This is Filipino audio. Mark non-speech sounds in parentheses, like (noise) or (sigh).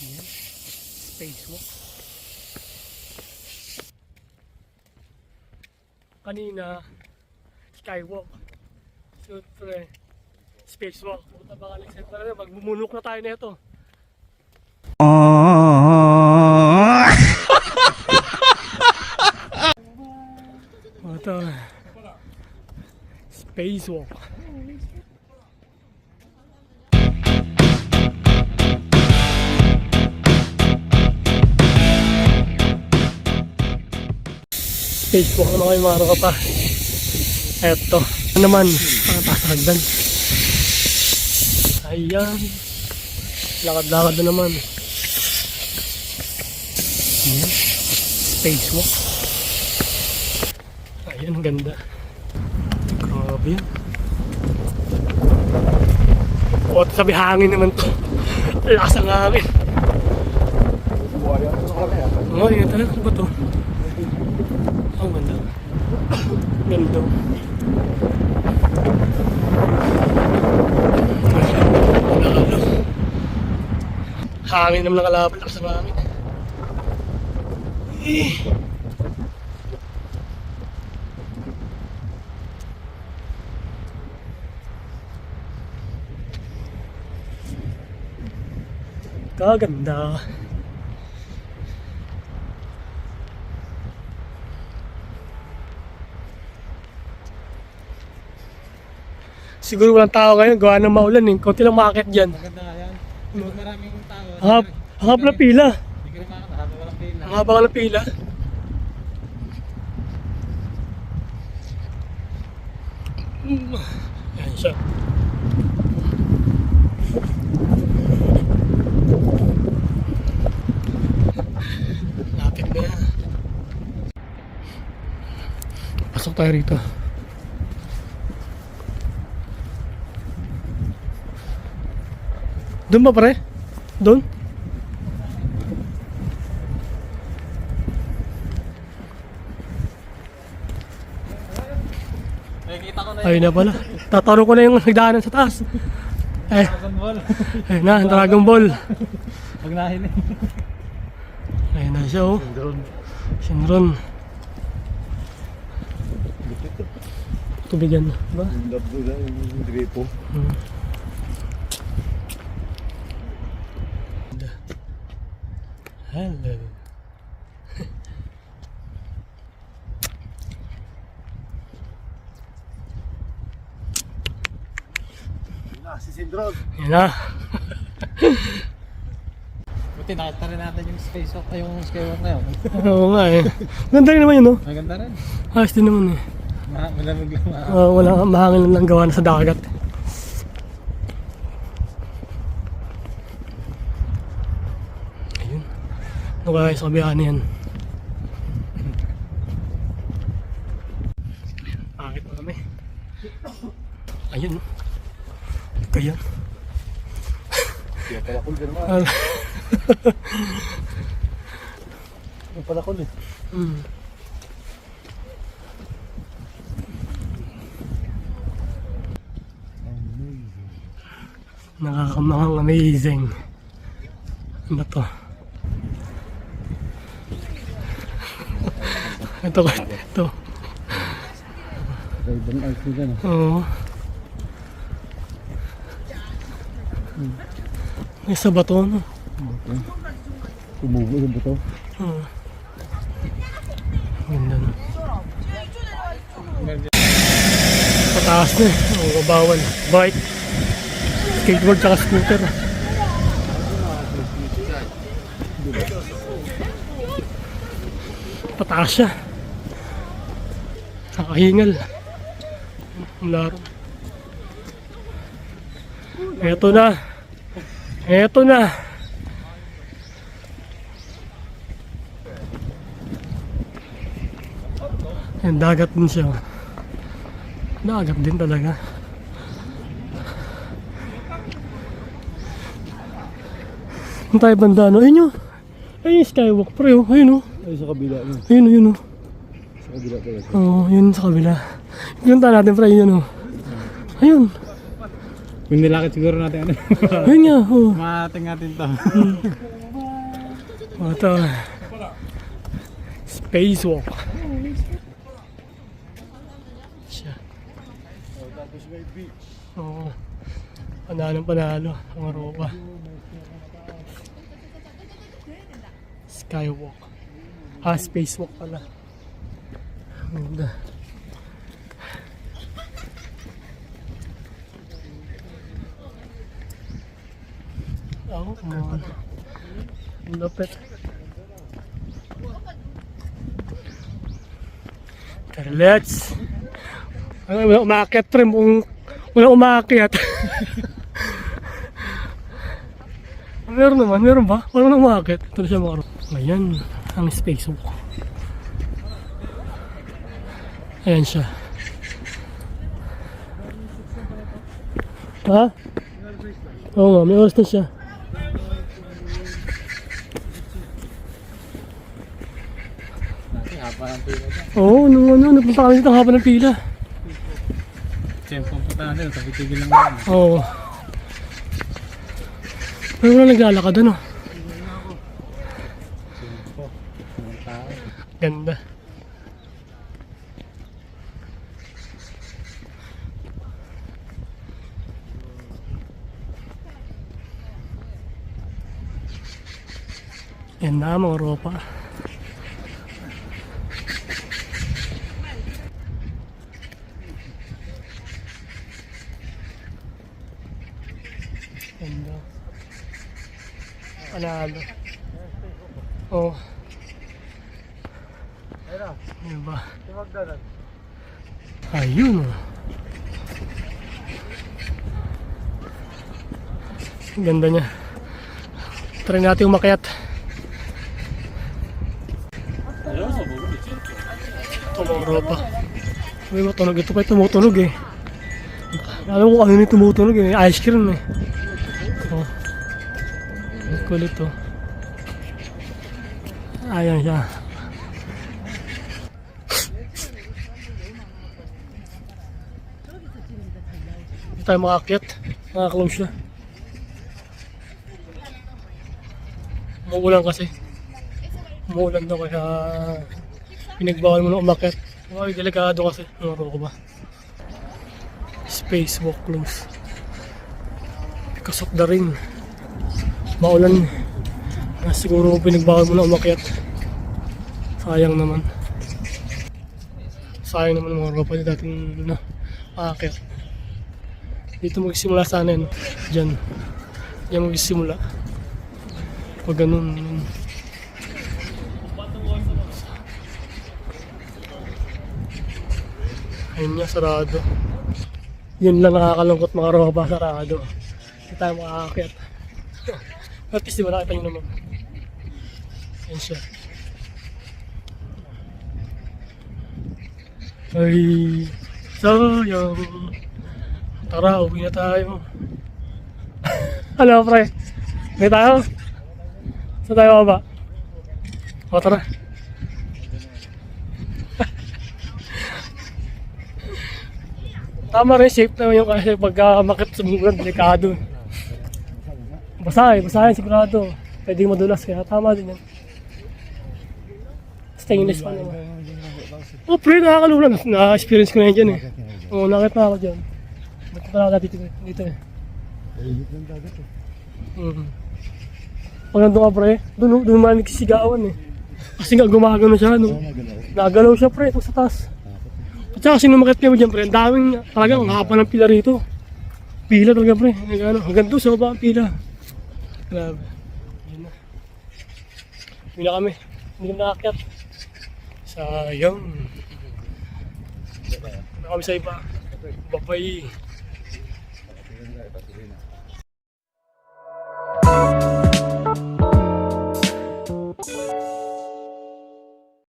Yan. Spacewalk. Kanina, skywalk. Siyempre, spacewalk. Baka next time talaga, magmumunok na tayo nito. (laughs) Ito. Spacewalk. Facebook naman kayo mga ka pa. Eto. Ano naman? Ang pasagdan. Ayan. Lakad-lakad na naman. Ayan. Spacewalk. Ayan, ang ganda. Grabe yan. O, sabi hangin naman to. (laughs) Lakas ang hangin. Oh, yan talaga. Ano ba to? Ang ganda. Nakalo. Hangin naman nakalaban ako sa hangin. Eh. Kaganda. Siguro walang tao ngayon, gawa ng maulan eh. Kunti lang makakit dyan. Maganda nga yan. Pag maraming tao. Hap, hap na pila. Hindi ka rin walang pila. Ang haba ka ng pila. Ayan siya. Lapit na yan. Pasok tayo rito. Doon ba pare? Doon? Na Ayun na pala. Tataro ko na yung nagdaanan sa taas. Eh, Dragon Ball. ayun na, Dragon Ball. Pag nahinig. Ayun na siya oh. Sinron. Tubigan na. Diba? Love na yung gripo. Hmm. Hello. Si Sindron. Ayun na. Buti nakita rin natin yung space walk, ay yung skywalk na yun. Oo nga eh. Ganda rin naman yun oh. Maganda rin. Ayos din naman eh. Ma- Malamig lang. Uh, wala mahangin lang gawa na sa dagat. Ayun. Ano kaya sa kabihan na yan? Pangit pa kami. Ayun. Kaya. Kaya pala naman. Ah, Yung pala cool eh. mm. Nakakamahang amazing. Ano to? Ito ko, ito. Raven Arts nila no. Oo. May isa ba to, no? Tumubo yung buto. Oo. Ganda na. Pataas na eh. Ang babawal. Bike. Skateboard tsaka scooter. Pataas siya. Nakahingal. Ang laro. Eto na. Eto na. Yan, dagat din siya. Dagat din talaga. Ang tayo banda, no? Ayun yun. Ayun yung skywalk, pre, oh. Ayun, oh. Ay, sa kabila yun. Ayun, oh, yun, oh. Oo, oh, yun sa kabila. Pinunta natin, pre, yun, oh. Ayun. Kung nilakit siguro natin ano. (laughs) Ayun nga, oh. Mating natin to. Ito. Spacewalk. Siya. Tapos may beach. Oo. Panalo panalo ang Europa. Skywalk. Ah, spacewalk pala. Ganda. Oh, man. Ang Lapit. Tara, let's. Wala umakyat kung wala umakyat. (laughs) meron naman, meron ba? Wala nang umakyat. Ito na siya mga Ayan, ang space walk. Ayan siya. Ha? Oo nga, may oras na siya. Kasi haba ng pila dyan. Oo, nung ano, nagpunta kami dito ang haba ng pila. Siyempre punta na tabi-tigil lang naman. Oo. Pero wala naglalakad ano. Ganda. Yan na mga ropa. Ganda. Panalo. Oh. Ano ba? Ayun oh. Ang Ganda niya. Try natin umakyat. Tumuro pa. May matunog ito pa tumutunog eh. Alam ko ano yung tumutunog eh. Ice cream eh. Oh. Ang kulit oh. Ayan siya. Hindi tayo makakit. Makaklose siya. Umuulan kasi. Umuulan daw kaya pinagbawal mo na umakit. Ay, delikado kasi. Nuro ko ba? Spacewalk close. Because of the rain. Maulan. Ah, siguro pinagbawal mo na umakyat. Sayang naman. Sayang naman mga ropa na dating na aakyat. Dito magsimula sana yun. Diyan. Diyan magsimula. Pag ganun. ganun. Ayun nga, sarado. Yun lang nakakalungkot mga ropa, sarado. Hindi tayo makakakyat. (laughs) At least di ba nakita nyo naman. Ayun siya. Ay, sayang. Tara, uwi na tayo. (laughs) ano, pre? Uwi tayo? Saan tayo baba? O, tara. Tama rin, safe na yung kasi pagka makit sa bulan, delikado. Basa eh, basa yan sigurado. Pwedeng madulas kaya tama din yan. Stainless pa naman. Oh, pre, nakakalula. Na-experience ko na yan dyan eh. Oo, nakita ako dyan. Pa ako dito, dito eh. Init ng dagat eh. Mm. Pag nandun ka pre, doon, doon man nagsisigawan eh. Kasi nga gumagano siya, no? Nagalaw siya pre, sa taas. At saka kasi numakit kami dyan pre, ang daming, talagang ang ng pila rito. Pila talaga pre, ano, hanggang doon sa baba ang pila. Grabe. Yun na. Yun na kami, hindi kami nakakyat. Sayang. Ano kami sa iba? Babay.